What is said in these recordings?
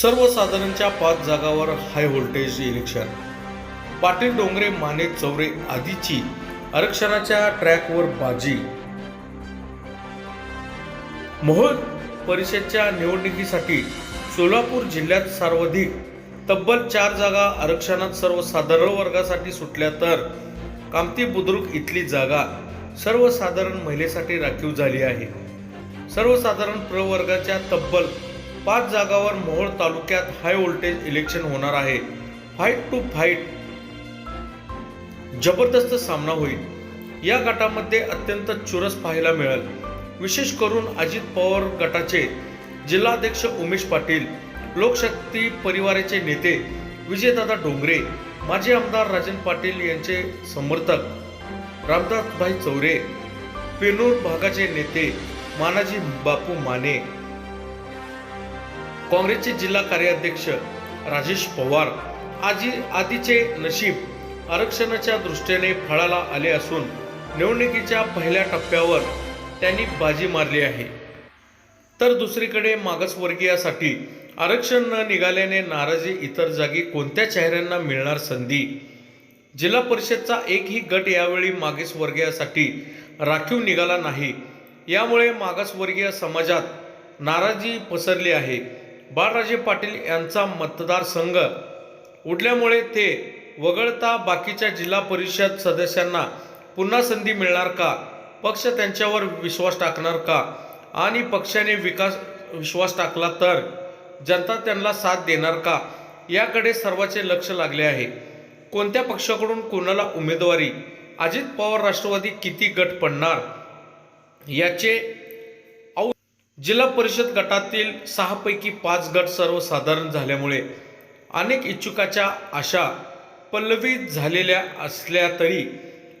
सर्वसाधारणच्या पाच जागावर high voltage election Patil Dongre Mane Chaure आदीची आरक्षणाच्या ट्रॅकवर बाजी. मोहोळ परिषदच्या निवडणुकीसाठी सोलापूर जिल्ह्यात सर्वाधिक तब्बल चार जागा आरक्षणात सर्वसाधारण वर्गासाठी सुटल्या तर कामती बुद्रुक इथली जागा सर्वसाधारण महिलेसाठी राखीव झाली आहे. सर्वसाधारण प्रवर्गाच्या तब्बल पाच जागावर मोहोळ तालुक्यात हाय व्होल्टेज इलेक्शन होणार आहे. फाईट टू फाईट जबरदस्त सामना होईल. या गटामध्ये अत्यंत चुरस पाहायला मिळेल. विशेष करून अजित पवार गटाचे जिल्हाध्यक्ष उमेश पाटील लोकशक्ती परिवाराचे नेते विजयदादा डोंगरे माजी आमदार राजन पाटील यांचे समर्थक रामदासभाई चौरे पेनूर भागाचे नेते मानाजी बापू माने काँग्रेसचे जिल्हा कार्याध्यक्ष राजेश पवार आजी आधीचे नशीब आरक्षणाच्या दृष्टीने फळाला आले असून निवडणुकीच्या पहिल्या टप्प्यावर त्यांनी बाजी मारली आहे. तर दुसरीकडे मागासवर्गीयासाठी आरक्षण न निघाल्याने नाराजी इतर जागी कोणत्या चेहऱ्यांना मिळणार संधी? जिल्हा परिषदचा एकही गट यावेळी मागासवर्गीयासाठी राखीव निघाला नाही. यामुळे मागासवर्गीय समाजात नाराजी पसरली आहे. बाळराजे पाटील यांचा मतदारसंघ उडल्यामुळे ते वगळता बाकीच्या जिल्हा परिषद सदस्यांना पुन्हा संधी मिळणार का? पक्ष त्यांच्यावर विश्वास टाकणार का? आणि पक्षाने विकास विश्वास टाकला तर? जनता त्यांना साथ देणार का? याकडे सर्वाचे लक्ष लागले आहे. कोणत्या पक्षाकडून कोणाला उमेदवारी? अजित पवार राष्ट्रवादी किती गट पडणार? याचे जिल्हा परिषद गटातील सहापैकी पाच गट सर्वसाधारण झाल्यामुळे अनेक इच्छुकाच्या आशा पल्लवित झालेल्या असल्या तरी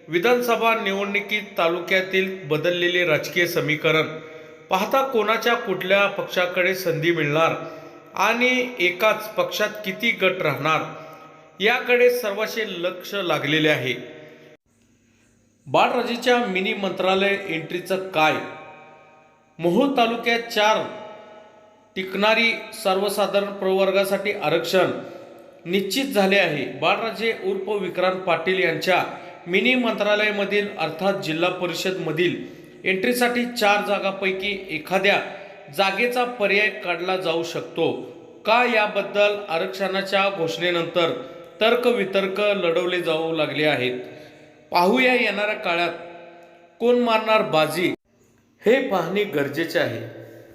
विधानसभा निवडणुकीत तालुक्यातील बदललेले राजकीय समीकरण पाहता कोणाच्या कुठल्या पक्षाकडे संधी मिळणार आणि एकाच पक्षात किती गट राहणार याकडे सर्वांचे लक्ष लागलेले आहे. बाळराजेच्या मिनी मंत्रालय एंट्रीचं काय? मोहोळ तालुक्यात चार टिकणारी सर्वसाधारण प्रवर्गासाठी आरक्षण निश्चित झाले आहे. बाळराजे उर्फ विक्रांत पाटील यांच्या मिनी मंत्रालयामधील अर्थात जिल्हा परिषदमधील एंट्रीसाठी चार जागापैकी एखाद्या जागेचा पर्याय काढला जाऊ शकतो. का याबद्दल आरक्षणाच्या घोषणेनंतर तर्कवितर्क लढवले जाऊ लागले आहेत. पाहूया येणाऱ्या काळात कोण मारणार बाजी? हे पाहणे गरजेचे आहे.